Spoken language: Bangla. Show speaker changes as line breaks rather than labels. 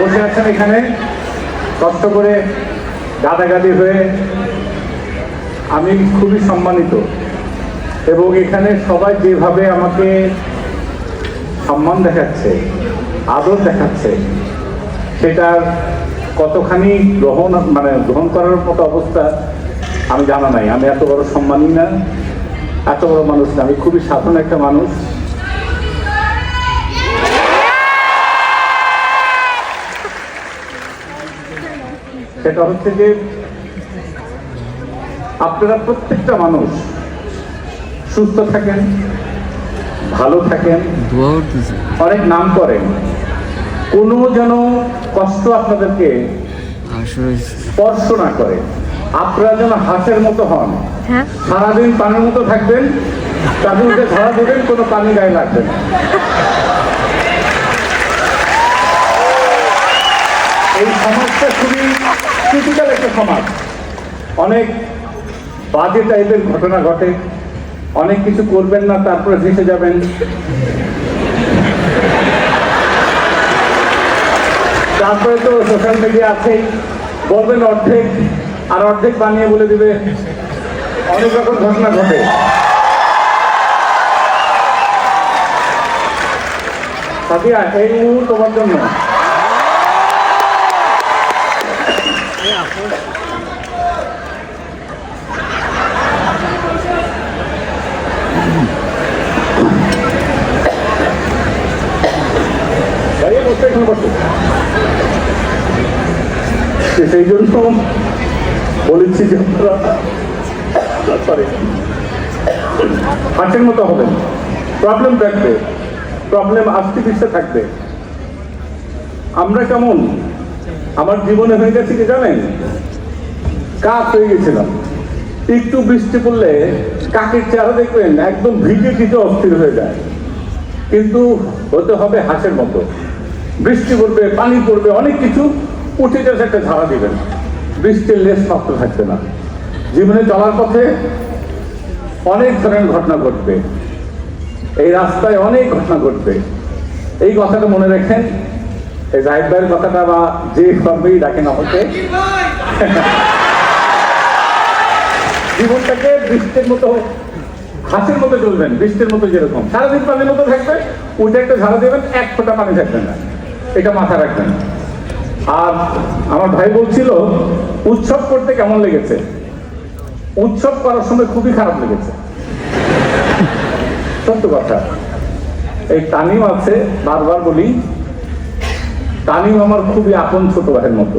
বসে আছেন এখানে। কষ্ট করে গাদাগাদি হয়ে আমি খুবই সম্মানিত। এবং এখানে সবাই যেভাবে আমাকে সম্মান দেখাচ্ছে, আদর দেখাচ্ছে, সেটার কতখানি গ্রহণ মানে গ্রহণ করার মতো অবস্থা আমি জানা নাই। আমি এত বড় সম্মানী না, এত বড় মানুষ না। আমি খুবই সাধারণ একটা মানুষ। সেটা হচ্ছে যে আপনারা প্রত্যেকটা মানুষ সুস্থ থাকেন ভালো থাকেন অনেক নাম করেন। কোনো যেন কষ্ট আপনাদেরকে স্পর্শ না করে। আপনারা যেন হাঁসের মতো হন।
হ্যাঁ?
সারাদিন পানির মতো থাকবেন তাদের উঠে ধরা দেবেন কোনো পানি গায়ে লাগবে না। এই সমাজটা খুবই ক্রিটিক্যাল একটা সমাজ। অনেক বাজে টাইপের ঘটনা ঘটে। অনেক কিছু করবেন না, তারপরে ভেসে যাবেন। তারপরে তো সোশ্যাল মিডিয়া আছেই বলবেন অর্ধেক, আর অর্ধেক বানিয়ে বলে দিবে। অনেক রকম ঘটনা ঘটে। সাদিয়া, এই মুহূর্ত তোমার জন্য। এখানে। সেই জন্য বলেছি যে সরি হাঁটের মতো প্রবলেম থাকবে প্রবলেম থাকবে। আমরা কেমন? আমার জীবনে হয়ে গেছে কি জানেন? কাক হয়ে গেছিলাম। একটু বৃষ্টি পড়লে কাকের চেহারা দেখবেন, একদম ভিজে ভিজে অস্থির হয়ে যায়। কিন্তু হতে হবে হাঁসের মতো। বৃষ্টি পড়বে, পানি পড়বে, অনেক কিছু, উঠে যাচ্ছে একটা ঝাড়া দিবেন। বৃষ্টির লেশ মাত্র থাকবে না। জীবনে চলার পথে অনেক ধরনের ঘটনা ঘটবে। এই রাস্তায় অনেক ঘটনা ঘটবে। এই কথাটা মনে রাখেন, এই জাহিদ ভাইয়ের কথাটা বা যে কর্মেই ডাকেন আমাকে জীবনটাকে বৃষ্টির মতো হাসির মতো চলবেন বৃষ্টির মতো যেরকম। সারাদিন পানির মতো থাকবে, উঠে একটা ঝাড়া দেবেন, এক ফোঁটা পানি থাকবে না। এটা মাথায় রাখবেন। আর আমার ভাই বলছিল, উৎসব করতে কেমন লেগেছে? উৎসব করার সময় খুবই খারাপ লেগেছে। সত্য কথা। এই তানিম আছে, বারবার বলি, তানিম আমার খুবই আপন ছোট ভাইয়ের মতো।